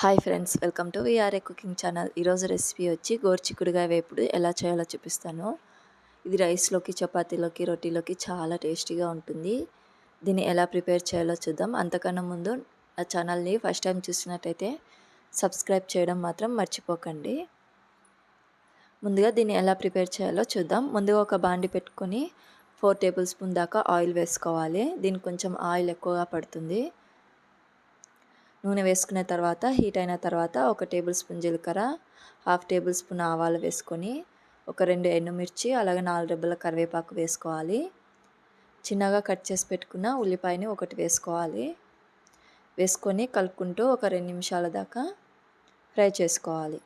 Hi friends welcome to VRA cooking channel. ఈరోజు recipe వచ్చి గోరుచిక్కుడుగాయ వేపుడు ఎలా చేయాలో చూపిస్తాను. ఇది రైస్లోకి చపాతీలోకి రొటీలోకి చాలా టేస్టీగా ఉంటుంది. దీన్ని ఎలా ప్రిపేర్ చేయాలో చూద్దాం. అంతకన్నా ముందు నా ఛానల్ని ఫస్ట్ టైం చూసినట్టయితే సబ్స్క్రైబ్ చేయడం మాత్రం మర్చిపోకండి. ముందుగా దీన్ని ఎలా ప్రిపేర్ చేయాలో చూద్దాం. ముందుగా ఒక బాండి పెట్టుకొని ఫోర్ టేబుల్ స్పూన్ దాకా ఆయిల్ వేసుకోవాలి. దీనికి కొంచెం ఆయిల్ ఎక్కువగా పడుతుంది. నూనె వేసుకున్న తర్వాత హీట్ అయిన తర్వాత ఒక టేబుల్ స్పూన్ జీలకర్ర హాఫ్ టేబుల్ స్పూన్ ఆవాలు వేసుకొని ఒక రెండు ఎండుమిర్చి అలాగే నాలుగు రెబ్బల కరివేపాకు వేసుకోవాలి. చిన్నగా కట్ చేసి పెట్టుకున్న ఉల్లిపాయని ఒకటి వేసుకోవాలి. వేసుకొని కలుపుకుంటూ ఒక రెండు నిమిషాల దాకా ఫ్రై చేసుకోవాలి.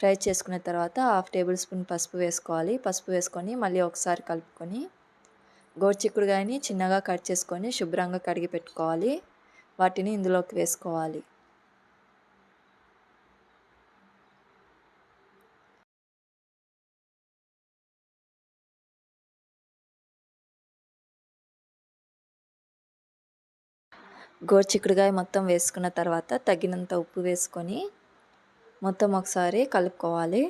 ఫ్రై చేసుకున్న తర్వాత హాఫ్ టేబుల్ స్పూన్ పసుపు వేసుకోవాలి. పసుపు వేసుకొని మళ్ళీ ఒకసారి కలుపుకొని గోరుచిక్కుడుగాయని చిన్నగా కట్ చేసుకొని శుభ్రంగా కడిగి పెట్టుకోవాలి. వాటిని ఇందులోకి వేసుకోవాలి. గోరుచిక్కుడుగాయ మొత్తం వేసుకున్న తర్వాత తగినంత ఉప్పు వేసుకొని మొత్తం ఒకసారి కలుపుకోవాలి.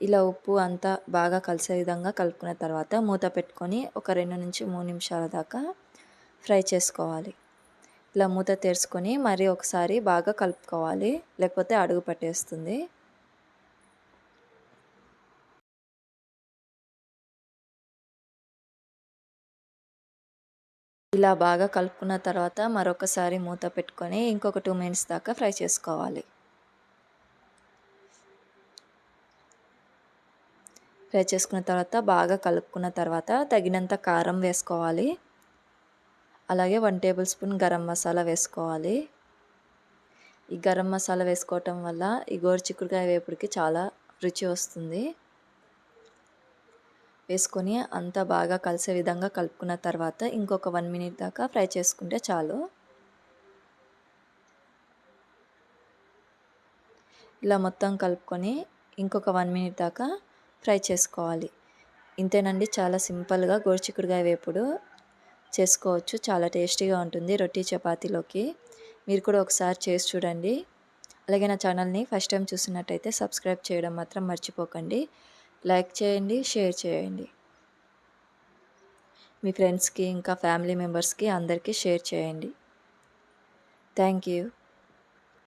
ఇలా ఉప్పు అంతా బాగా కలిసే విధంగా కలుపుకున్న తర్వాత మూత పెట్టుకొని ఒక రెండు నుంచి మూడు నిమిషాల దాకా ఫ్రై చేసుకోవాలి. ఇలా మూత తెరుచుకొని మరీ ఒకసారి బాగా కలుపుకోవాలి. లేకపోతే అడుగు పట్టేస్తుంది. ఇలా బాగా కలుపుకున్న తర్వాత మరొకసారి మూత పెట్టుకొని ఇంకొక టూ మినిట్స్ దాకా ఫ్రై చేసుకోవాలి. ఫ్రై చేసుకున్న తర్వాత బాగా కలుపుకున్న తర్వాత తగినంత కారం వేసుకోవాలి. అలాగే one tablespoon garam masala వేసుకోవాలి. ఈ గరం మసాలా వేసుకోవటం వల్ల ఈ గోరు చిక్కుడుకాయ వేపుడికి చాలా రుచి వస్తుంది. వేసుకొని అంతా బాగా కలిసే విధంగా కలుపుకున్న తర్వాత ఇంకొక వన్ మినిట్ దాకా ఫ్రై చేసుకుంటే చాలు. ఇలా మొత్తం కలుపుకొని ఇంకొక వన్ మినిట్ దాకా ఫ్రై చేసుకోవాలి. ఇంతేనండి చాలా సింపుల్గా గోరుచిక్కుడుకాయ వేపుడు చేసుకోవచ్చు. చాలా టేస్టీగా ఉంటుంది రొట్టి చపాతీలోకి. మీరు కూడా ఒకసారి చేసి చూడండి. అలాగే నా ఛానల్ని ఫస్ట్ టైం చూసినట్టయితే సబ్స్క్రైబ్ చేయడం మాత్రం మర్చిపోకండి. లైక్ చేయండి షేర్ చేయండి. మీ ఫ్రెండ్స్కి ఇంకా ఫ్యామిలీ మెంబర్స్కి అందరికీ షేర్ చేయండి. Thank you.